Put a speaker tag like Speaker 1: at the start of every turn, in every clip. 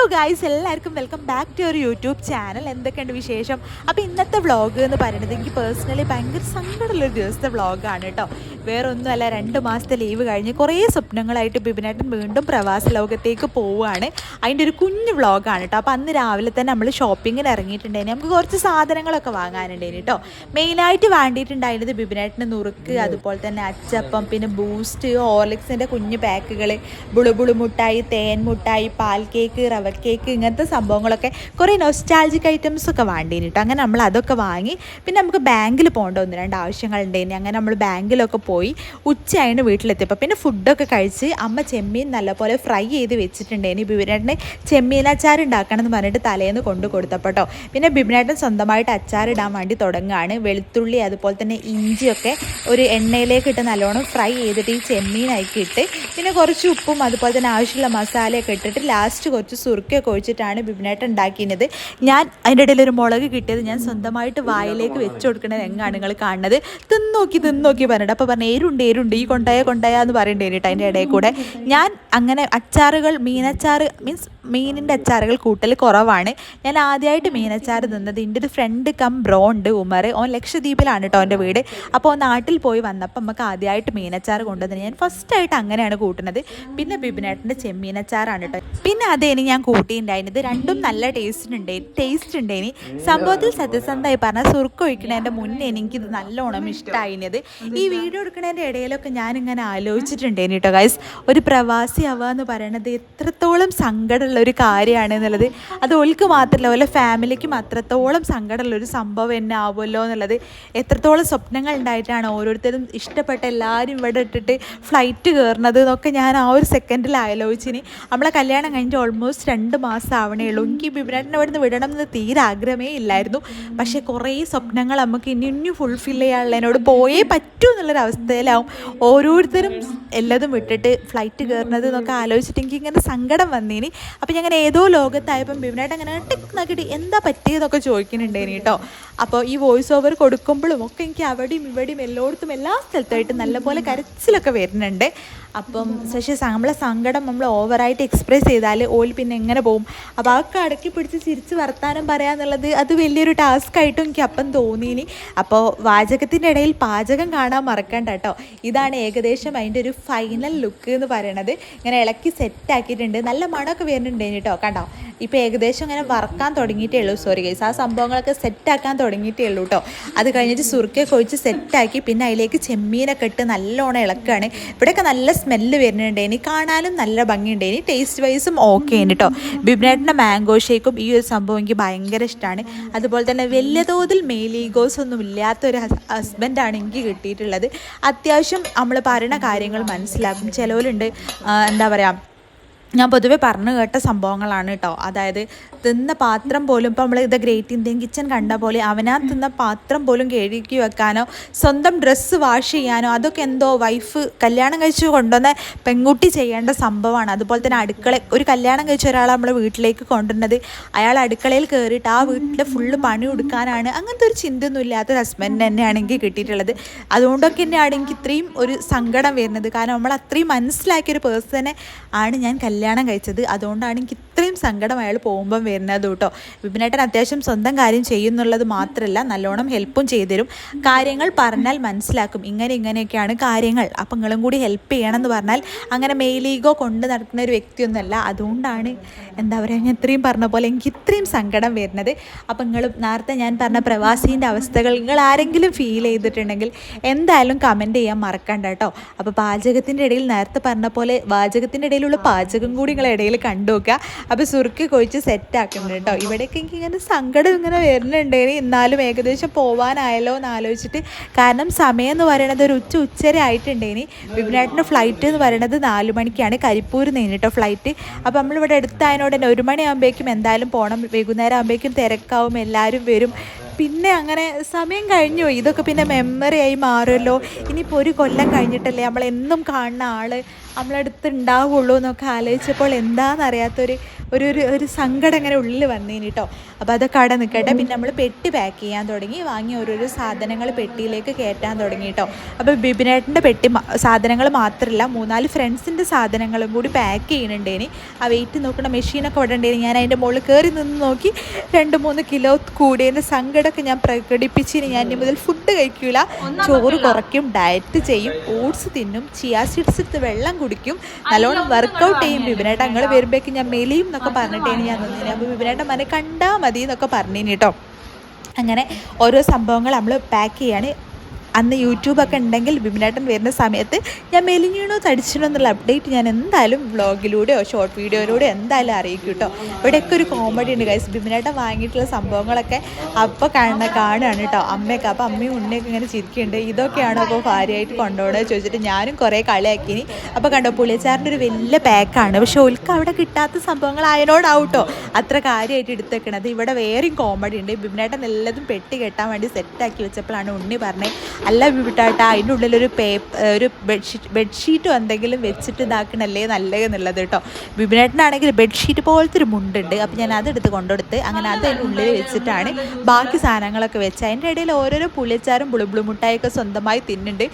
Speaker 1: Hello guys എല്ലാവർക്കും welcome back to your YouTube channel എന്തൊക്കെയുണ്ട് വിശേഷം? അപ്പോൾ ഇന്നത്തെ വ്ളോഗ് എന്ന് പറയുന്നത് എനിക്ക് പേഴ്സണലി ഭയങ്കര സങ്കടമുള്ളൊരു ദിവസത്തെ വ്ളോഗാണ് കേട്ടോ. വേറെ ഒന്നുമല്ല രണ്ട് മാസത്തെ ലീവ് കഴിഞ്ഞ് കുറേ സ്വപ്നങ്ങളായിട്ട് ബിബിനേട്ടൻ വീണ്ടും പ്രവാസ ലോകത്തേക്ക് പോവുകയാണ്. അതിന്റെ ഒരു കുഞ്ഞു വ്ളോഗാണ് കേട്ടോ. അപ്പോൾ അന്ന് രാവിലെ തന്നെ നമ്മൾ ഷോപ്പിങ്ങിന് ഇറങ്ങിയിട്ടുണ്ടായിരുന്നു. നമുക്ക് കുറച്ച് സാധനങ്ങളൊക്കെ വാങ്ങാനുണ്ടായിരുന്നു കേട്ടോ. മെയിനായിട്ട് വേണ്ടിയിട്ടുണ്ടായിരുന്നത് ബിബിനായിട്ടിന് നുറുക്ക് അതുപോലെ തന്നെ അച്ചപ്പം പിന്നെ ബൂസ്റ്റ് ഹോർലിക്സിന്റെ കുഞ്ഞു പാക്കുകൾ ബുളുബുളു മുട്ടായി തേൻ മുട്ടായി പാൽ കേക്ക് റവ കേക്ക് ഇങ്ങനത്തെ സംഭവങ്ങളൊക്കെ കുറേ നോസ്റ്റാൾജിക് ഐറ്റംസ് ഒക്കെ വേണ്ടീന് അങ്ങനെ നമ്മൾ അതൊക്കെ വാങ്ങി. പിന്നെ നമുക്ക് ബാങ്കിൽ പോകേണ്ട ഒന്ന് രണ്ട് ആവശ്യങ്ങളുണ്ടേനി അങ്ങനെ നമ്മൾ ബാങ്കിലൊക്കെ പോയി ഉച്ചയായിട്ട് വീട്ടിലെത്തിയപ്പോൾ പിന്നെ ഫുഡൊക്കെ കഴിച്ച് അമ്മ ചെമ്മീൻ നല്ലപോലെ ഫ്രൈ ചെയ്ത് വെച്ചിട്ടുണ്ടേനി. ബിബിനേട്ടന് ചെമ്മീൻ അച്ചാർ ഉണ്ടാക്കണം എന്ന് പറഞ്ഞിട്ട് തലേന്ന് കൊണ്ടു കൊടുത്തപ്പോട്ടോ. പിന്നെ ബിബിനേട്ടൻ സ്വന്തമായിട്ട് അച്ചാർ ഇടാൻ വേണ്ടി തുടങ്ങുകയാണ് വെളുത്തുള്ളി അതുപോലെ തന്നെ ഇഞ്ചിയൊക്കെ ഒരു എണ്ണയിലേക്ക് ഇട്ട് നല്ലോണം ഫ്രൈ ചെയ്തിട്ട് ഈ ചെമ്മീനാക്കി ഇട്ട് പിന്നെ കുറച്ച് ഉപ്പും അതുപോലെ തന്നെ ആവശ്യമുള്ള മസാലയൊക്കെ ഇട്ടിട്ട് ലാസ്റ്റ് കുറച്ച് സുറുക്കൊക്കെ ഒഴിച്ചിട്ടാണ് ബിബിനായിട്ട് ഉണ്ടാക്കിയത് ഞാൻ അതിന്റെ ഇടയിൽ ഒരു മുളക് കിട്ടിയത് ഞാൻ സ്വന്തമായിട്ട് വായിലേക്ക് വെച്ച് കൊടുക്കുന്നത് എങ്ങാണ് നിങ്ങൾ കാണുന്നത്. തിന്നോക്കി തിന്നോക്കി പറഞ്ഞിട്ട്. അപ്പോൾ പറഞ്ഞു ഏരുണ്ട് ഏരുണ്ട് ഈ കൊണ്ടായ കൊണ്ടായ എന്ന് പറയണ്ടേ കേട്ടോ അതിന്റെ ഇടയിൽ കൂടെ. ഞാൻ അങ്ങനെ അച്ചാറുകൾ മീനച്ചാറ് മീൻസ് മീനിന്റെ അച്ചാറുകൾ കൂട്ടൽ കുറവാണ്. ഞാൻ ആദ്യമായിട്ട് മീനച്ചാർ തിന്നത് എന്റെ ഒരു ഫ്രണ്ട് കം ബ്രോ ഉണ്ട് ഉമർ. ഓൻ ലക്ഷദ്വീപിലാണ് കേട്ടോ എന്റെ വീട്. അപ്പോൾ നാട്ടിൽ പോയി വന്നപ്പോൾ നമുക്ക് ആദ്യമായിട്ട് മീനച്ചാർ കൊണ്ടുവന്നത് ഞാൻ ഫസ്റ്റായിട്ട് അങ്ങനെയാണ് കൂട്ടുന്നത്. പിന്നെ ബിബിനേട്ടന്റെ ചെമ്മീനച്ചാറാണ് കേട്ടോ പിന്നെ അതേനി ഞാൻ കൂട്ടിയിട്ടുണ്ടായിരുന്നത് രണ്ടും നല്ല ടേസ്റ്റ് ഉണ്ട് ടേസ്റ്റ് ഉണ്ടായിനി സംഭവത്തിൽ സത്യസന്ധമായി പറഞ്ഞാൽ സുർക്ക് ഒഴിക്കണതിന്റെ മുന്നേ എനിക്കിത് നല്ലോണം ഇഷ്ടമായിരുന്നത് ഈ വീഡിയോ എടുക്കുന്നതിന്റെ ഇടയിലൊക്കെ ഞാനിങ്ങനെ ആലോചിച്ചിട്ടുണ്ടേനി കേട്ടോ ഗൈസ് ഒരു പ്രവാസി ആവുക എന്ന് പറയണത് എത്രത്തോളം സങ്കടമുള്ള ഒരു കാര്യമാണ് എന്നുള്ളത് അത് ഓൾക്ക് മാത്രമല്ല ഓലെ ഫാമിലിക്കും അത്രത്തോളം സങ്കടമുള്ള ഒരു സംഭവം തന്നെ ആവുമല്ലോ എന്നുള്ളത്. എത്രത്തോളം സ്വപ്നങ്ങൾ ഉണ്ടായിട്ടാണ് ഓരോരുത്തരും ഇഷ്ടപ്പെട്ട എല്ലാവരും ഇവിടെ ഇട്ടിട്ട് ഫ്ലൈറ്റ് കയറുന്നത് എന്നൊക്കെ ഞാൻ ആ ഒരു സെക്കൻഡിൽ ആലോചിച്ചിന്. നമ്മളെ കല്യാണം കഴിഞ്ഞിട്ട് ഓൾമോസ്റ്റ് രണ്ട് മാസം ആവണേ ഉള്ളൂ. എനിക്ക് അവിടെ നിന്ന് വിടണം എന്ന് തീരെ ആഗ്രഹമേ ഇല്ലായിരുന്നു. പക്ഷേ കുറേ സ്വപ്നങ്ങൾ നമുക്ക് ഇനി ഇനി ഫുൾഫിൽ ചെയ്യാനുള്ള എന്നോട് പോയേ പറ്റൂ എന്നുള്ളൊരു അവസ്ഥയിലാവും. ഓരോരുത്തരും എല്ലാതും വിട്ടിട്ട് ഫ്ലൈറ്റ് കയറുന്നത് എന്നൊക്കെ ആലോചിച്ചിട്ട് എനിക്ക് ഇങ്ങനെ സങ്കടം വന്നേനി. അപ്പം ഞാൻ അങ്ങനെ ഏതോ ലോകത്തായപ്പം ബിബിനായിട്ട് അങ്ങനെ ടിക് നോക്കിയിട്ട് എന്താ പറ്റിയതൊക്കെ ചോദിക്കുന്നുണ്ടേനി കേട്ടോ. അപ്പോൾ ഈ വോയിസ് ഓവർ കൊടുക്കുമ്പോഴും ഒക്കെ എനിക്ക് അവിടെയും ഇവിടെയും എല്ലായിടത്തും എല്ലാ സ്ഥലത്തായിട്ട് നല്ലപോലെ കരച്ചിലൊക്കെ വരുന്നുണ്ട്. അപ്പം ശശി നമ്മളെ സങ്കടം നമ്മൾ ഓവറായിട്ട് എക്സ്പ്രസ് ചെയ്താൽ ഓൽ പിന്നെ എങ്ങനെ പോകും അപ്പോൾ അതൊക്കെ അടക്കി പിടിച്ച് ചിരിച്ച് വർത്താനം പറയാന്നുള്ളത് അത് വലിയൊരു ടാസ്ക് ആയിട്ടും എനിക്ക് അപ്പം തോന്നിയിനി. അപ്പോൾ വാചകത്തിന്റെ ഇടയിൽ പാചകം കാണാൻ മറക്കണ്ട കേട്ടോ. ഇതാണ് ഏകദേശം അതിന്റെ ഒരു ഫൈനൽ ലുക്ക് എന്ന് പറയണത്. ഇങ്ങനെ ഇളക്കി സെറ്റ് ആക്കിയിട്ടുണ്ട്. നല്ല മണമൊക്കെ വരുന്നുണ്ട് കേട്ടോ കണ്ടോ? ഇപ്പോൾ ഏകദേശം ഇങ്ങനെ വറക്കാൻ തുടങ്ങിയിട്ടേ ഉള്ളൂ സോറി ഗൈസ് ആ സംഭവങ്ങളൊക്കെ സെറ്റാക്കാൻ തുടങ്ങിയിട്ടേ ഉള്ളൂ കേട്ടോ അത് കഴിഞ്ഞിട്ട് സുറുക്കൊക്കെ ഒഴിച്ച് സെറ്റാക്കി പിന്നെ അതിലേക്ക് ചെമ്മീനൊക്കെ ഇട്ട് നല്ലോണം ഇളക്കുകയാണ്. ഇവിടെയൊക്കെ നല്ല സ്മെല്ല് വരുന്നുണ്ട് ഇനി കാണാനും നല്ല ഭംഗിയുണ്ട് ഇനി ടേസ്റ്റ് വൈസും ഓക്കെ ആണ് കേട്ടോ ബിബ്രാറ്റിന്റെ മാംഗോ ഷേക്കും ഈ ഒരു സംഭവം എനിക്ക് ഭയങ്കര ഇഷ്ടമാണ് അതുപോലെ തന്നെ വലിയ തോതിൽ മെയിലീഗോസ് ഒന്നും ഇല്ലാത്തൊരു ഹസ്ബൻഡാണ് എനിക്ക് കിട്ടിയിട്ടുള്ളത്. അത്യാവശ്യം നമ്മൾ പറയുന്ന കാര്യങ്ങൾ മനസ്സിലാക്കും. ചിലവരുണ്ട് എന്താ പറയുക ഞാൻ പൊതുവെ പറഞ്ഞു കേട്ട സംഭവങ്ങളാണ് കേട്ടോ അതായത് തിന്ന പാത്രം പോലും ഇപ്പോൾ നമ്മൾ ഇത് ഗ്രേറ്റ് ഇന്ത്യൻ കിച്ചൺ കണ്ട പോലെ അവനാ തിന്ന പാത്രം പോലും കഴുകി വെക്കാനോ സ്വന്തം ഡ്രസ്സ് വാഷ് ചെയ്യാനോ അതൊക്കെ എന്തോ വൈഫ് കല്യാണം കഴിച്ച് കൊണ്ടുവന്ന പെൺകുട്ടി ചെയ്യേണ്ട സംഭവമാണ്. അതുപോലെ തന്നെ അടുക്കള ഒരു കല്യാണം കഴിച്ച ഒരാളെ നമ്മൾ വീട്ടിലേക്ക് കൊണ്ടുവരുന്നത്. അയാൾ അടുക്കളയിൽ കയറിയിട്ട് ആ വീട്ടിൽ ഫുള്ള് പണി കൊടുക്കാനാണ്. അങ്ങനത്തെ ഒരു ചിന്തയൊന്നും ഇല്ലാത്ത ഹസ്ബൻഡിന് തന്നെയാണ് എനിക്ക് കിട്ടിയിട്ടുള്ളത്. അതുകൊണ്ടൊക്കെ തന്നെയാണ് എനിക്ക് ഇത്രയും ഒരു സങ്കടം വരുന്നത്. കാരണം നമ്മൾ അത്രയും മനസ്സിലാക്കിയ ഒരു പേഴ്സണെ ആണ് ഞാൻ കല്യാണം കഴിച്ചത്. അതുകൊണ്ടാണ് എനിക്ക് ഇത്രയും സങ്കടം അയാൾ പോകുമ്പം വരുന്നത് കേട്ടോ. വിപിനേട്ടൻ അത്യാവശ്യം സ്വന്തം കാര്യം ചെയ്യുന്നുള്ളത് മാത്രമല്ല നല്ലോണം ഹെൽപ്പും ചെയ്തുതരും. കാര്യങ്ങൾ പറഞ്ഞാൽ മനസ്സിലാക്കും. ഇങ്ങനെ ഇങ്ങനെയൊക്കെയാണ് കാര്യങ്ങൾ. അപ്പം നിങ്ങളും കൂടി ഹെൽപ്പ് ചെയ്യണം എന്ന് പറഞ്ഞാൽ അങ്ങനെ മെയിലീഗോ കൊണ്ട് നടക്കുന്ന ഒരു വ്യക്തിയൊന്നുമല്ല. അതുകൊണ്ടാണ് എന്താ പറയുക ഞാൻ ഇത്രയും പറഞ്ഞ പോലെ എനിക്ക് ഇത്രയും സങ്കടം വരുന്നത്. അപ്പം നിങ്ങൾ നേരത്തെ ഞാൻ പറഞ്ഞ പ്രവാസീന്റെ അവസ്ഥകൾ നിങ്ങൾ ആരെങ്കിലും ഫീൽ ചെയ്തിട്ടുണ്ടെങ്കിൽ എന്തായാലും കമന്റ് ചെയ്യാൻ മറക്കണ്ട കേട്ടോ. അപ്പോൾ പാചകത്തിന്റെ ഇടയിൽ നേരത്തെ പറഞ്ഞ പോലെ പാചകത്തിന്റെ ഇടയിലുള്ള പാചകം കൂടി നിങ്ങളെ ഇടയിൽ കണ്ടു നോക്കുക. അപ്പോൾ സുർക്കി കൊഴിച്ച് സെറ്റ് ആക്കുന്നുണ്ട് കേട്ടോ. ഇവിടേക്ക് എനിക്ക് ഇങ്ങനെ സങ്കടം ഇങ്ങനെ വരുന്നുണ്ടെങ്കിൽ എന്നാലും ഏകദേശം പോവാനായല്ലോ എന്ന് ആലോചിച്ചിട്ട്. കാരണം സമയം എന്ന് പറയുന്നത് ഒരു ഉച്ച ഉച്ചര ആയിട്ടുണ്ടേനി വിപിനായിട്ടിന്റെ ഫ്ലൈറ്റ് എന്ന് പറയുന്നത് നാല് മണിക്കാണ്. കരിപ്പൂർ കേട്ടോ ഫ്ലൈറ്റ് അപ്പോൾ നമ്മളിവിടെ അടുത്തായതിനോട് തന്നെ ഒരു മണിയാകുമ്പോഴേക്കും എന്തായാലും പോകണം വൈകുന്നേരം ആകുമ്പോഴേക്കും തിരക്കാവും. എല്ലാവരും വരും. പിന്നെ അങ്ങനെ സമയം കഴിഞ്ഞു. ഇതൊക്കെ പിന്നെ മെമ്മറി ആയി മാറുമല്ലോ. ഇനിയിപ്പോൾ ഒരു കൊല്ലം കഴിഞ്ഞിട്ടല്ലേ നമ്മൾ എന്നും കാണുന്ന ആൾ നമ്മളടുത്ത് ഉണ്ടാവുള്ളൂ എന്നൊക്കെ ആലോചിച്ചപ്പോൾ എന്താണെന്നറിയാത്തൊരു ഒരു ഒരു ഒരു സങ്കടം ഇങ്ങനെ ഉള്ളിൽ വന്നേന് കേട്ടോ അപ്പോൾ അതൊക്കെ അവിടെ നിൽക്കട്ടെ പിന്നെ നമ്മൾ പെട്ടി പാക്ക് ചെയ്യാൻ തുടങ്ങി. വാങ്ങി ഓരോരോ സാധനങ്ങൾ പെട്ടിയിലേക്ക് കയറ്റാൻ തുടങ്ങി കേട്ടോ അപ്പോൾ ബിബിനേട്ടന്റെ പെട്ടി സാധനങ്ങൾ മാത്രമല്ല മൂന്നാൽ ഫ്രണ്ട്സിന്റെ സാധനങ്ങളും കൂടി പാക്ക് ചെയ്യുന്നുണ്ടേനി. ആ വെയിറ്റ് നോക്കണ മെഷീനൊക്കെ അവിടെ ഉണ്ടേനി. ഞാൻ അതിന്റെ മുകളിൽ കയറി നിന്ന് നോക്കി രണ്ട് മൂന്ന് കിലോ കൂടിയതിന്റെ സങ്കടമൊക്കെ ഞാൻ പ്രകടിപ്പിച്ചിന്. ഞാൻ ഇനി മുതൽ ഫുഡ് കഴിക്കില്ല ചോറ് കുറയ്ക്കും ഡയറ്റ് ചെയ്യും ഓട്സ് തിന്നും ചിയാ സീഡ്സ് എടുത്ത് വെള്ളം കുടിക്കും. നല്ലോണം വർക്കൗട്ട് ചെയ്യും ബിബിനേട്ട. നിങ്ങൾ വരുമ്പോഴേക്കും ഞാൻ മെലിയും എന്നൊക്കെ പറഞ്ഞിട്ടേന് ഞാൻ നിന്നിന് അപ്പോൾ ബിബിനേട്ടൻ മനെ കണ്ടാൽ മതി എന്നൊക്കെ പറഞ്ഞിന് കേട്ടോ. അങ്ങനെ ഓരോ സംഭവങ്ങൾ നമ്മൾ പാക്ക് ചെയ്യാണ്. അന്ന് യൂട്യൂബൊക്കെ ഉണ്ടെങ്കിൽ ബിബിനേട്ടൻ വരുന്ന സമയത്ത് ഞാൻ മെലിഞ്ഞീണോ തടിച്ചിണോ എന്നുള്ള അപ്ഡേറ്റ് ഞാൻ എന്തായാലും വ്ളോഗിലൂടെയോ ഷോർട്ട് വീഡിയോയിലൂടെയോ എന്തായാലും അറിയിക്കും കേട്ടോ ഇവിടെയൊക്കെ ഒരു കോമഡി ഉണ്ട് ഗൈസ് ബിബിനേട്ടൻ വാങ്ങിയിട്ടുള്ള സംഭവങ്ങളൊക്കെ അപ്പോൾ കാണുന്ന കാണുകയാണ് കേട്ടോ അമ്മയൊക്കെ അപ്പോൾ അമ്മയും ഉണ്ണിയൊക്കെ ഇങ്ങനെ ചിരിക്കുന്നുണ്ട്. ഇതൊക്കെയാണോ അപ്പോൾ ഭാര്യയായിട്ട് കൊണ്ടുപോകണത് ചോദിച്ചിട്ട് ഞാനും കുറേ കളിയാക്കിനി. അപ്പോൾ കണ്ടോ പുളിയച്ചാറിന്റെ ഒരു വലിയ പാക്കാണ് പക്ഷെ ഒൽക്ക് അവിടെ കിട്ടാത്ത സംഭവങ്ങളായതിനോടാവട്ടോ അത്ര കാര്യമായിട്ട് എടുത്തേക്കണത്. ഇവിടെ വേറെയും കോമഡി ഉണ്ട്. ബിബിനേട്ടൻ എല്ലാതും പെട്ടി കെട്ടാൻ വേണ്ടി സെറ്റാക്കി വെച്ചപ്പോഴാണ് ഉണ്ണി പറഞ്ഞത്. അല്ല ബിബിട്ടാട്ട അതിന്റെ ഉള്ളിലൊരു പേപ്പർ ഒരു ബെഡ്ഷീറ്റ് ബെഡ്ഷീറ്റോ എന്തെങ്കിലും വെച്ചിട്ട് ഇതാക്കണല്ലേ നല്ലതെന്നുള്ളത് കേട്ടോ. ബിബിനേട്ടനാണെങ്കിൽ ബെഡ്ഷീറ്റ് പോലത്തെ ഒരു മുണ്ടുണ്ട്. അപ്പോൾ ഞാൻ അതെടുത്ത് കൊണ്ടുകൊടുത്ത് അങ്ങനെ അത് അതിന്റെ ഉള്ളിൽ വെച്ചിട്ടാണ് ബാക്കി സാധനങ്ങളൊക്കെ വെച്ച് അതിന്റെ ഇടയിൽ ഓരോരോ പുളിച്ചാറും പുളിപ്പുളി മുട്ടായൊക്കെ സ്വന്തമായി തിന്നുണ്ട്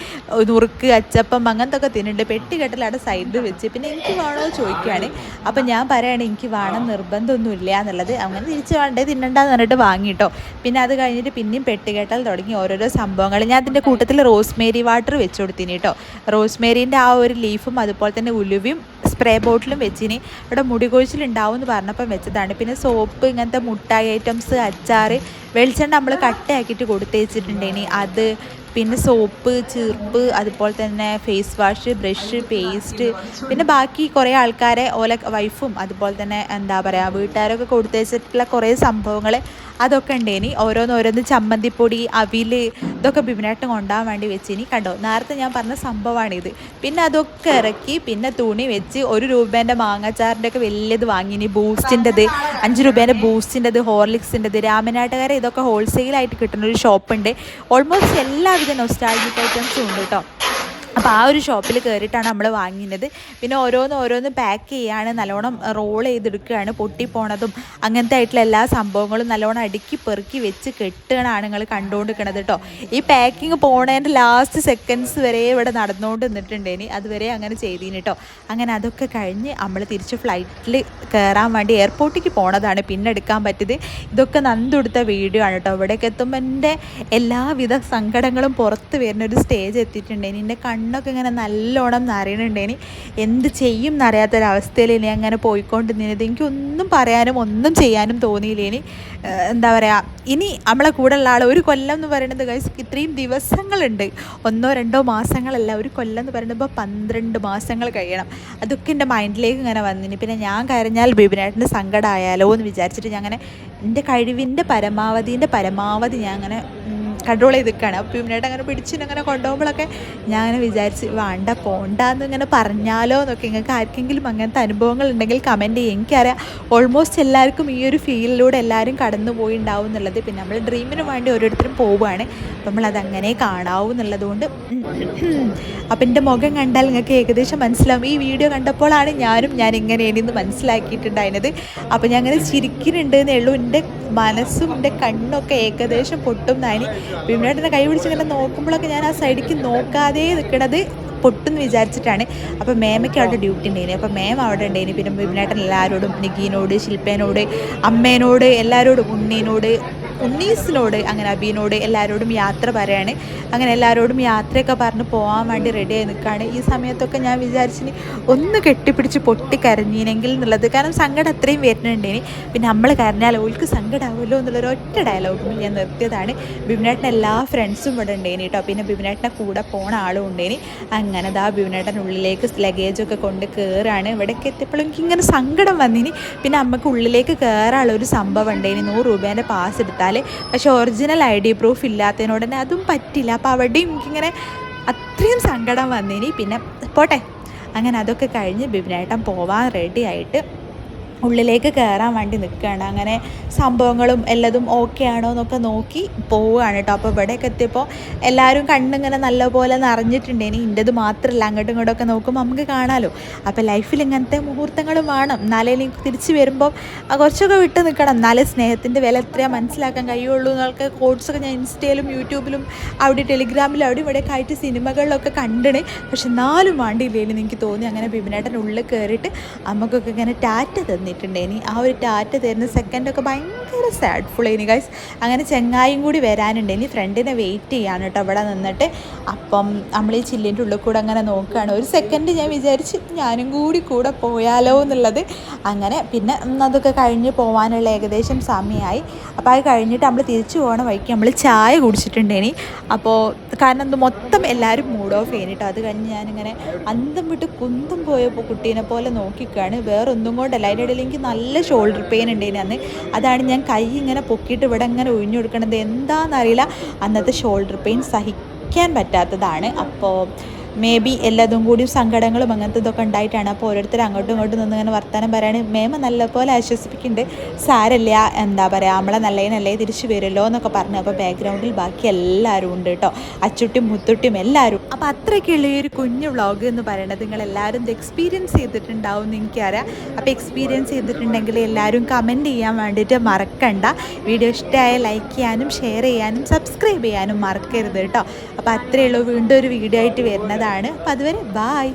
Speaker 1: നുറുക്ക് അച്ചപ്പം അങ്ങനത്തെ ഒക്കെ തിന്നുണ്ട് പെട്ടി കെട്ടൽ അവിടെ സൈഡിൽ വെച്ച്. പിന്നെ എനിക്ക് വേണോ ചോദിക്കുകയാണ്. അപ്പം ഞാൻ പറയുകയാണ് എനിക്ക് വേണം നിർബന്ധമൊന്നുമില്ല എന്നുള്ളത്. അങ്ങനെ തിരിച്ച് വേണ്ടേ തിന്നണ്ടെന്ന് പറഞ്ഞിട്ട് വാങ്ങിട്ടോ പിന്നെ അത് കഴിഞ്ഞിട്ട് പിന്നെയും പെട്ടുകെട്ടൽ തുടങ്ങി ഓരോരോ സംഭവങ്ങൾ. ഞാൻ അതിന്റെ കൂട്ടത്തിൽ റോസ്മേരി വാട്ടർ വെച്ച് കൊടുത്തിന് കേട്ടോ റോസ്മേരിന്റെ ആ ഒരു ലീഫും അതുപോലെ തന്നെ ഉലുവയും സ്പ്രേ ബോട്ടിലും വെച്ചിനി. ഇവിടെ മുടി കൊഴിച്ചിലുണ്ടാവും എന്ന് പറഞ്ഞപ്പം വെച്ചതാണ്. പിന്നെ സോപ്പ് ഇങ്ങനത്തെ മുട്ടായി ഐറ്റംസ് അച്ചാറ് വെളിച്ചെണ്ണ നമ്മൾ കട്ടയാക്കിയിട്ട് കൊടുത്തേച്ചിട്ടുണ്ടേനി. അത് പിന്നെ സോപ്പ് ചീർപ്പ് അതുപോലെ തന്നെ ഫേസ് വാഷ് ബ്രഷ് പേസ്റ്റ് പിന്നെ ബാക്കി കുറേ ആൾക്കാരെ ഓല വൈഫും അതുപോലെ തന്നെ എന്താ പറയുക വീട്ടുകാരൊക്കെ കൊടുത്തേച്ചിട്ടുള്ള കുറേ സംഭവങ്ങൾ അതൊക്കെ ഉണ്ടേനി. ഓരോന്ന് ചമ്മന്തിപ്പൊടി അവിൽ ഇതൊക്കെ ബിബിനാട്ടം കൊണ്ടാൻ വേണ്ടി വെച്ചിനി. കണ്ടോ? നേരത്തെ ഞാൻ പറഞ്ഞ സംഭവമാണിത്. പിന്നെ അതൊക്കെ ഇറക്കി പിന്നെ തുണി വെച്ച് ഒരു രൂപേന്റെ മാങ്ങാച്ചാറിന്റെ ഒക്കെ വലിയത് വാങ്ങിനി. ബൂസ്റ്റിന്റെത് അഞ്ച് രൂപേന്റെ ബൂസ്റ്റിന്റെത് ഹോർലിക്സിന്റെത്. രാമനാട്ടുകാരെ ഇതൊക്കെ ഹോൾസെയിലായിട്ട് കിട്ടുന്ന ഒരു ഷോപ്പുണ്ട് ഓൾമോസ്റ്റ് എല്ലാവിധ നൊസ്റ്റാൾജിക് ഐറ്റംസും ഉണ്ട് കേട്ടോ അപ്പോൾ ആ ഒരു ഷോപ്പിൽ കയറിയിട്ടാണ് നമ്മൾ വാങ്ങിയത്. പിന്നെ ഓരോന്ന് ഓരോന്ന് പാക്ക് ചെയ്യാണ് നല്ലോണം റോൾ ചെയ്തെടുക്കുകയാണ് പൊട്ടിപ്പോണതും അങ്ങനത്തെ ആയിട്ടുള്ള എല്ലാ സംഭവങ്ങളും നല്ലോണം അടുക്കി പെറുക്കി വെച്ച് കെട്ടുകയാണ് നിങ്ങൾ കണ്ടുകൊണ്ടിരിക്കണത് കേട്ടോ ഈ പാക്കിങ് പോണതിന്റെ ലാസ്റ്റ് സെക്കൻഡ്സ് വരെ ഇവിടെ നടന്നുകൊണ്ട് നിന്നിട്ടുണ്ടേനി അതുവരെ അങ്ങനെ ചെയ്തീന് കേട്ടോ അങ്ങനെ അതൊക്കെ കഴിഞ്ഞ് നമ്മൾ തിരിച്ച് ഫ്ലൈറ്റിൽ കയറാൻ വേണ്ടി എയർപോർട്ടിലേക്ക് പോണതാണ് പിന്നെ എടുക്കാൻ പറ്റിയത്. ഇതൊക്കെ നന്ദുടുത്ത വീഡിയോ ആണ് കേട്ടോ ഇവിടേക്ക് എത്തുമ്പോൾ എന്റെ എല്ലാവിധ സങ്കടങ്ങളും പുറത്ത് വരുന്ന ഒരു സ്റ്റേജ് എത്തിയിട്ടുണ്ട്. എത്തിയിട്ടുണ്ടേനി എന്റെ കണ്ണൊക്കെ ഇങ്ങനെ നല്ലോണം നിറയണുണ്ടേനി എന്ത് ചെയ്യും എന്നറിയാത്തൊരവസ്ഥയിൽ ഇനി അങ്ങനെ പോയിക്കൊണ്ടിരുന്നത് എനിക്കൊന്നും പറയാനും ഒന്നും ചെയ്യാനും തോന്നിയില്ല ഇനി എന്താ പറയുക ഇനി നമ്മളെ കൂടെ ഉള്ള ആൾ ഒരു കൊല്ലം എന്ന് പറയുന്നത് ഗൈസ് ഇത്രയും ദിവസങ്ങളുണ്ട്. ഒന്നോ രണ്ടോ മാസങ്ങളല്ല ഒരു കൊല്ലം എന്ന് പറയുമ്പോൾ പന്ത്രണ്ട് മാസങ്ങൾ കഴിയണം. അതൊക്കെ എന്റെ മൈൻഡിലേക്ക് ഇങ്ങനെ വന്നിന്. പിന്നെ ഞാൻ കരഞ്ഞാൽ ബിബിനായിട്ടിന്റെ സങ്കടമായാലോ എന്ന് വിചാരിച്ചിട്ട് ഞാൻ അങ്ങനെ എന്റെ കഴിവിന്റെ പരമാവധീന്റെ പരമാവധി ഞാൻ അങ്ങനെ കൺട്രോൾ ചെയ്ത് നിൽക്കുകയാണ് അപ്പോൾ ഇവനായിട്ട് അങ്ങനെ പിടിച്ചിട്ട് അങ്ങനെ കൊണ്ടുപോകുമ്പോഴൊക്കെ ഞാൻ അങ്ങനെ വിചാരിച്ച് വേണ്ട പോണ്ടെന്ന് ഇങ്ങനെ പറഞ്ഞാലോ എന്നൊക്കെ നിങ്ങൾക്ക് ആർക്കെങ്കിലും അങ്ങനത്തെ അനുഭവങ്ങൾ ഉണ്ടെങ്കിൽ കമന്റ് ചെയ്യും. എനിക്കറിയാം ഓൾമോസ്റ്റ് എല്ലാവർക്കും ഈ ഒരു ഫീലിലൂടെ എല്ലാവരും കടന്നു പോയി ഉണ്ടാവും എന്നുള്ളത്. പിന്നെ നമ്മൾ ഡ്രീമിന് വേണ്ടി ഓരോരുത്തരും പോവുകയാണ് അപ്പം നമ്മളതങ്ങനെ കാണാവും എന്നുള്ളതുകൊണ്ട് അപ്പം എന്റെ മുഖം കണ്ടാൽ നിങ്ങൾക്ക് ഏകദേശം മനസ്സിലാവും. ഈ വീഡിയോ കണ്ടപ്പോഴാണ് ഞാനും ഞാൻ ഇങ്ങനെയാണെന്ന് മനസ്സിലാക്കിയിട്ടുണ്ടായിരുന്നത്. അപ്പം ഞാൻ അങ്ങനെ ചിരിക്കുന്നുണ്ട് എന്നേ ഉള്ളൂ. എന്റെ മനസ്സും എന്റെ കണ്ണൊക്കെ ഏകദേശം പൊട്ടും നാനി. ബിമിനേട്ടനെ കൈ പിടിച്ചിങ്ങനെ നോക്കുമ്പോഴൊക്കെ ഞാൻ ആ സൈഡിലേക്ക് നോക്കാതെ നിൽക്കണത് പൊട്ടെന്ന് വിചാരിച്ചിട്ടാണ്. അപ്പോൾ മേമയ്ക്ക് അവിടെ ഡ്യൂട്ടി ഉണ്ടായിന്. അപ്പോൾ മേം അവിടെ ഉണ്ടായിന്. പിന്നെ ബിബിനേട്ടൻ എല്ലാവരോടും നിഗീനോട് ശില്പേനോട് അമ്മേനോട് എല്ലാവരോടും ഉണ്ണീനോട് ഉണ്ണീസിനോട് അങ്ങനെ അബീനോട് എല്ലാവരോടും യാത്ര പറയാണ്. അങ്ങനെ എല്ലാവരോടും യാത്രയൊക്കെ പറഞ്ഞ് പോകാൻ വേണ്ടി റെഡിയായി നിൽക്കുകയാണ് ഈ സമയത്തൊക്കെ ഞാൻ വിചാരിച്ചിന് ഒന്ന് കെട്ടിപ്പിടിച്ച് പൊട്ടി കരഞ്ഞീനെങ്കിൽ എന്നുള്ളത്. കാരണം സങ്കടം അത്രയും വരുന്നുണ്ടേനി പിന്നെ നമ്മൾ കരഞ്ഞാൽ ഓൾക്ക് സങ്കടമാവുമല്ലോ എന്നുള്ളൊരു ഒറ്റ ഡയലോഗും ഞാൻ നിർത്തിയതാണ്. ബിബിനേട്ടൻ എല്ലാ ഫ്രണ്ട്സും ഇവിടെ ഉണ്ടേനി കേട്ടോ പിന്നെ ബിബിനേട്ടനെ കൂടെ പോണ ആളും ഉണ്ടേനി. അങ്ങനെ ദാ ബിബിനേട്ടൻ ഉള്ളിലേക്ക് ലഗേജൊക്കെ കൊണ്ട് കയറാണ് ഇവിടേക്ക് എത്തിയപ്പോഴും എനിക്ക് ഇങ്ങനെ സങ്കടം വന്നിനി. പിന്നെ അമ്മയ്ക്ക് ഉള്ളിലേക്ക് കയറാനുള്ള ഒരു സംഭവം ഉണ്ടേനി. നൂറ് രൂപേന്റെ പാസ് എടുത്താൽ പക്ഷേ ഒറിജിനൽ ഐ ഡി പ്രൂഫ് ഇല്ലാത്തതിനോട് തന്നെ അതും പറ്റില്ല. അപ്പോൾ അവിടെയും എനിക്കിങ്ങനെ അത്രയും സങ്കടം വന്നിനി. പിന്നെ പോട്ടെ. അങ്ങനെ അതൊക്കെ കഴിഞ്ഞ് ബിബിനേട്ടൻ പോവാൻ റെഡി ആയിട്ട് ഉള്ളിലേക്ക് കയറാൻ വേണ്ടി നിൽക്കുകയാണ്. അങ്ങനെ സംഭവങ്ങളും എല്ലതും ഓക്കെ ആണോ എന്നൊക്കെ നോക്കി പോവുകയാണ് കേട്ടോ അപ്പോൾ ഇവിടെയൊക്കെ എത്തിയപ്പോൾ എല്ലാവരും കണ്ണിങ്ങനെ നല്ലപോലെ നിറഞ്ഞിട്ടുണ്ട്. ഇനി ഇന്റെത് മാത്രമല്ല അങ്ങോട്ടും ഇങ്ങോട്ടും ഒക്കെ നോക്കുമ്പോൾ നമുക്ക് കാണാമല്ലോ അപ്പോൾ ലൈഫിൽ ഇങ്ങനത്തെ മുഹൂർത്തങ്ങളും വേണം. എന്നാലേ എനിക്ക് തിരിച്ച് വരുമ്പോൾ കുറച്ചൊക്കെ വിട്ട് നിൽക്കണം. എന്നാലേ സ്നേഹത്തിന്റെ വില എത്രയാണ് മനസ്സിലാക്കാൻ കഴിയുള്ളൂ എന്നൊക്കെ കോഴ്സൊക്കെ ഞാൻ ഇൻസ്റ്റയിലും യൂട്യൂബിലും അവിടെ ടെലിഗ്രാമിലും അവിടെ ഇവിടെയൊക്കെ ആയിട്ട് സിനിമകളിലൊക്കെ കണ്ടിണ്. പക്ഷെ എന്നാലും വേണ്ടിയില്ലേ എനിക്ക് തോന്നി. അങ്ങനെ ബിബിനേട്ടൻ ഉള്ളിൽ കയറിയിട്ട് നമുക്കൊക്കെ ഇങ്ങനെ ടാറ്റ തന്നിട്ടുണ്ടേനി ആ ഒരു ടാറ്റ തരുന്ന സെക്കൻഡൊക്കെ ഭയങ്കര സാഡ്ഫുൾ ഇനി ഗൈസ് അങ്ങനെ ചെങ്ങായും കൂടി വരാനുണ്ട്. ഇനി ഫ്രണ്ടിനെ വെയിറ്റ് ചെയ്യാണ് കേട്ടോ അവിടെ നിന്നിട്ട് അപ്പം നമ്മൾ ഈ ചില്ലിന്റെ ഉള്ളിൽ കൂടെ അങ്ങനെ നോക്കുകയാണ്. ഒരു സെക്കൻഡ് ഞാൻ വിചാരിച്ച് ഞാനും കൂടി കൂടെ പോയാലോ എന്നുള്ളത്. അങ്ങനെ പിന്നെ അതൊക്കെ കഴിഞ്ഞ് പോകാനുള്ള ഏകദേശം സമയമായി. അപ്പോൾ അത് കഴിഞ്ഞിട്ട് നമ്മൾ തിരിച്ചു പോകണ വഴിക്ക് നമ്മൾ ചായ കുടിച്ചിട്ടുണ്ട് ഇനി. അപ്പോൾ കാരണം എന്ത് മൊത്തം എല്ലാവരും മൂഡ് ഓഫ് ചെയ്യണിട്ടോ അത് കഴിഞ്ഞ് ഞാനിങ്ങനെ അന്തം വിട്ട് കുന്തം പോയപ്പോൾ കുട്ടീനെ പോലെ നോക്കിക്കാണ്. വേറെ ഒന്നും കൊണ്ടല്ല. അതിന്റെ ഇടയിൽ എനിക്ക് നല്ല ഷോൾഡർ പെയിൻ ഉണ്ടേനെ അന്ന്. അതാണ് ഞാൻ കൈ ഇങ്ങനെ പൊക്കിയിട്ട് ഇവിടെ ഇങ്ങനെ ഒഴിഞ്ഞു കൊടുക്കണത് എന്താണെന്നറിയില്ല. അന്നത്തെ ഷോൾഡർ പെയിൻ സഹിക്കാൻ പറ്റാത്തതാണ്. അപ്പോൾ മേ ബി എല്ലാതും കൂടി സങ്കടങ്ങളും അങ്ങനത്തെ ഇതൊക്കെ ഉണ്ടായിട്ടാണ്. അപ്പോൾ ഓരോരുത്തർ അങ്ങോട്ടും ഇങ്ങോട്ടും നിന്ന് ഇങ്ങനെ വർത്തമാനം പറയാണ്. മേമ നല്ലപോലെ ആശ്വസിപ്പിക്കുന്നുണ്ട്. സാരല്ല എന്താ പറയുക നമ്മളെ നല്ലതിനല്ലേ തിരിച്ചു വരുമല്ലോ എന്നൊക്കെ പറഞ്ഞു. അപ്പോൾ ബാക്ക്ഗ്രൗണ്ടിൽ ബാക്കി എല്ലാവരും ഉണ്ട് കേട്ടോ. അച്ചുട്ടിയും മുത്തുട്ടിയും എല്ലാവരും. അപ്പോൾ അത്രയ്ക്കുള്ള ഈ ഒരു കുഞ്ഞു വ്ളോഗ് എന്ന് പറയുന്നത് നിങ്ങൾ എല്ലാവരും ഇത് എക്സ്പീരിയൻസ് ചെയ്തിട്ടുണ്ടാവും എന്ന് എനിക്കറിയാം. അപ്പോൾ എക്സ്പീരിയൻസ് ചെയ്തിട്ടുണ്ടെങ്കിൽ എല്ലാവരും കമന്റ് ചെയ്യാൻ വേണ്ടിയിട്ട് മറക്കണ്ട. വീഡിയോ ഇഷ്ടമായ ലൈക്ക് ചെയ്യാനും ഷെയർ ചെയ്യാനും സബ്സ്ക്രൈബ് ചെയ്യാനും മറക്കരുത് കേട്ടോ. അപ്പോൾ അത്രയേ ഉള്ളൂ. വീണ്ടും ഒരു വീഡിയോ ആയിട്ട് വരുന്നതാണ് അപ്പം അതുവരെ ബായ്